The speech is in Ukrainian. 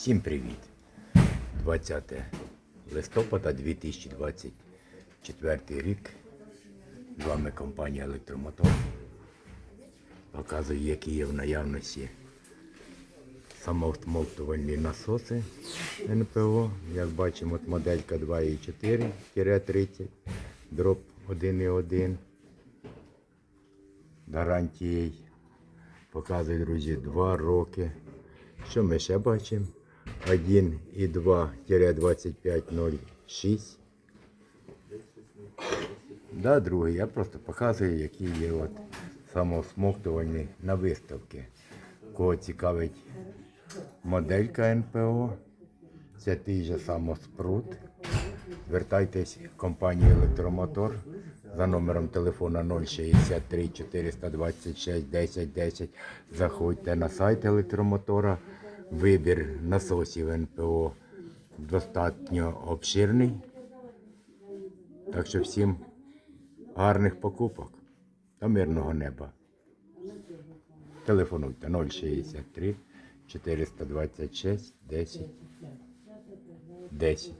Всім привіт! 20 листопада 2024 рік. З вами компанія Електромотор. Показую, які є в наявності самоосмоктувальні насоси НПО. Як бачимо, от моделька 2,4-30, дроп 1,1. Гарантією. Показую, друзі, 2 роки. Що ми ще бачимо? 1,2-2506. Да, другий. Я просто показую, які є от самоосмоктувальні на виставки. Кого цікавить моделька НПО, це той же самоспрут. Звертайтесь в компанію Електромотор за номером телефона 063 426 10 10. Заходьте на сайт електромотора. Вибір насосів НПО достатньо обширний. Так що всім гарних покупок та мирного неба. Телефонуйте 063 426 10 10.